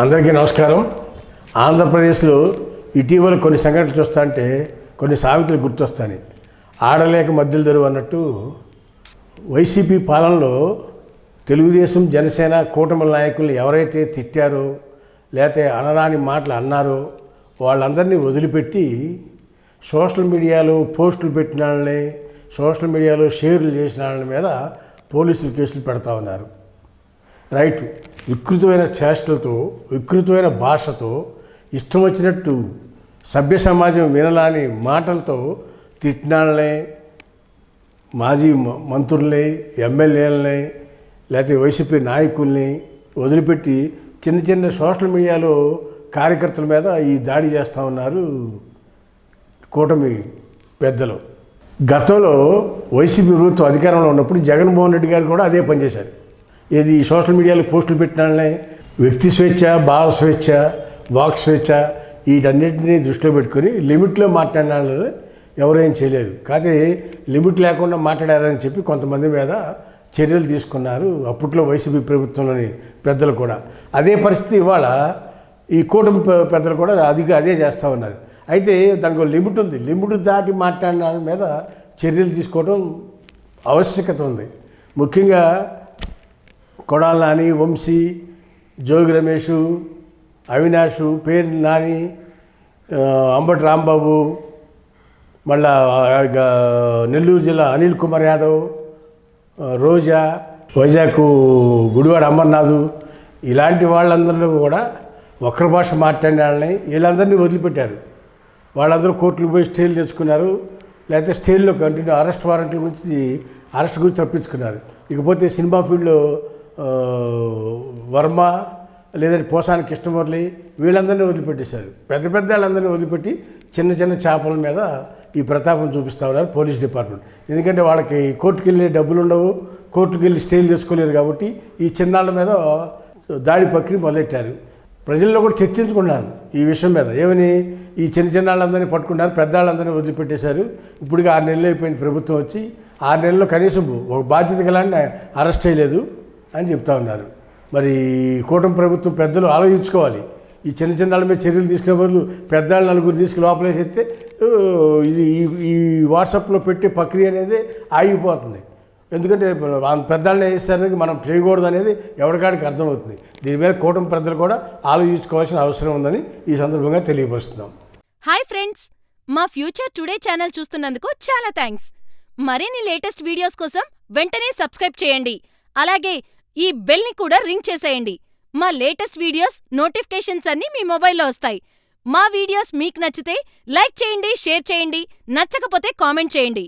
అందరికీ నమస్కారం. ఆంధ్రప్రదేశ్లో ఇటీవల కొన్ని సంఘటనలు చూస్తుంటే కొన్ని సామెతలు గుర్తొస్తాయి. ఆడలేక మధ్యలు తెరువు అన్నట్టు వైసీపీ పాలనలో తెలుగుదేశం జనసేన కూటమి నాయకులు ఎవరైతే తిట్టారో లేకపోతే అనరాని మాటలు అన్నారో వాళ్ళందరినీ వదిలిపెట్టి సోషల్ మీడియాలో పోస్టులు పెట్టిన వాళ్ళని సోషల్ మీడియాలో షేర్లు చేసిన వాళ్ళ మీద పోలీసులు కేసులు పెడతా ఉన్నారు. రైట్. వికృతమైన చేష్టలతో వికృతమైన భాషతో ఇష్టం వచ్చినట్టు సభ్య సమాజం వినలాని మాటలతో తిట్టినాళ్ళని మాజీ మంత్రుల్ని ఎమ్మెల్యేలని లేకపోతే వైసీపీ నాయకుల్ని వదిలిపెట్టి చిన్న చిన్న సోషల్ మీడియాలో కార్యకర్తల మీద ఈ దాడి చేస్తూ ఉన్నారు కూటమి పెద్దలు. గతంలో వైసీపీ ప్రభుత్వం అధికారంలో ఉన్నప్పుడు జగన్మోహన్ రెడ్డి గారు కూడా అదే పనిచేశారు ఏది సోషల్ మీడియాలో పోస్టులు పెట్టినాలనే వ్యక్తి స్వేచ్ఛ భావ స్వేచ్ఛ వాక్ స్వేచ్ఛ వీటన్నిటిని దృష్టిలో పెట్టుకొని లిమిట్లో మాట్లాడిన వాళ్ళని ఎవరేం చేయలేరు. కాకపోతే లిమిట్ లేకుండా మాట్లాడారని చెప్పి కొంతమంది మీద చర్యలు తీసుకున్నారు అప్పట్లో వైసీపీ ప్రభుత్వంలోని పెద్దలు కూడా. అదే పరిస్థితి ఇవాళ ఈ కూటమి పెద్దలు కూడా అదిగా అదే చేస్తూ ఉన్నారు. అయితే దానికి ఒక లిమిట్ ఉంది. లిమిట్ దాటి మాట్లాడిన మీద చర్యలు తీసుకోవడం ఆవశ్యకత ఉంది. ముఖ్యంగా కొడాల నాని వంశీ జోగి రమేష్ అవినాష్ పేరు నాని అంబటి రాంబాబు మళ్ళా నెల్లూరు జిల్లా అనిల్ కుమార్ యాదవ్ రోజా వైజాగ్ గుడివాడ అమర్నాథ్ ఇలాంటి వాళ్ళందరూ కూడా ఒకరి భాష మాట్లాడిన వాళ్ళని వీళ్ళందరినీ వదిలిపెట్టారు. వాళ్ళందరూ కోర్టులకు పోయి స్టేలు తెచ్చుకున్నారు. లేకపోతే స్టేల్లో కంటిన్యూ అరెస్ట్ వారెంట్ల గురించి అరెస్ట్ గురించి తప్పించుకున్నారు. ఇకపోతే సినిమా ఫీల్డ్లో వర్మ లేదంటే పోసాని కృష్ణమురళి వీళ్ళందరినీ వదిలిపెట్టేశారు. పెద్ద పెద్ద వాళ్ళందరినీ వదిలిపెట్టి చిన్న చిన్న చేపల మీద ఈ ప్రతాపం చూపిస్తూ ఉన్నారు పోలీస్ డిపార్ట్మెంట్. ఎందుకంటే వాళ్ళకి కోర్టుకి వెళ్ళే డబ్బులు ఉండవు కోర్టుకి వెళ్ళి స్టేలు చేసుకోలేరు కాబట్టి ఈ చిన్నాళ్ళ మీద దాడి ప్రక్రియ మొదలెట్టారు. ప్రజల్లో కూడా చర్చించుకున్నారు ఈ విషయం మీద. ఏమని? ఈ చిన్న చిన్న వాళ్ళందరినీ పట్టుకున్నారు పెద్దవాళ్ళందరినీ వదిలిపెట్టేశారు. ఇప్పటికి ఆరు నెలలు అయిపోయింది ప్రభుత్వం వచ్చి ఆరు నెలల్లో కనీసం ఒక బాధ్యత గలాన్ని అరెస్ట్ చేయలేదు. అని చెప్తా ఉన్నారు. మరి కూటమి ప్రభుత్వం పెద్దలు ఆలోచించుకోవాలి. ఈ చిన్న చిన్న వాళ్ళ మీద చర్యలు తీసుకునే బదులు పెద్దవాళ్ళు నలుగురు తీసుకు లోపలేసేస్తే ఇది ఈ- ఈ వాట్సాప్లో పెట్టే ప్రక్రియ అనేది ఆగిపోతుంది. ఎందుకంటే పెద్దవాళ్ళని వేసేసరికి మనం చేయకూడదు అనేది ఎవరికాడికి అర్థమవుతుంది. దీని మీద కూటమి పెద్దలు కూడా ఆలోచించుకోవాల్సిన అవసరం ఉందని ఈ సందర్భంగా తెలియపరుస్తున్నాం. హాయ్ ఫ్రెండ్స్ మా ఫ్యూచర్ టుడే ఛానల్ చూస్తున్నందుకు చాలా థ్యాంక్స్ మరిన్ని లేటెస్ట్ వీడియోస్ కోసం వెంటనే సబ్స్క్రైబ్ చేయండి. అలాగే ఈ బెల్ని కూడా రింగ్ చేసేయండి. మా లేటెస్ట్ వీడియోస్ నోటిఫికేషన్స్ అన్నీ మీ మొబైల్లో వస్తాయి. మా వీడియోస్ మీకు నచ్చితే లైక్ చేయండి షేర్ చేయండి నచ్చకపోతే కామెంట్ చేయండి.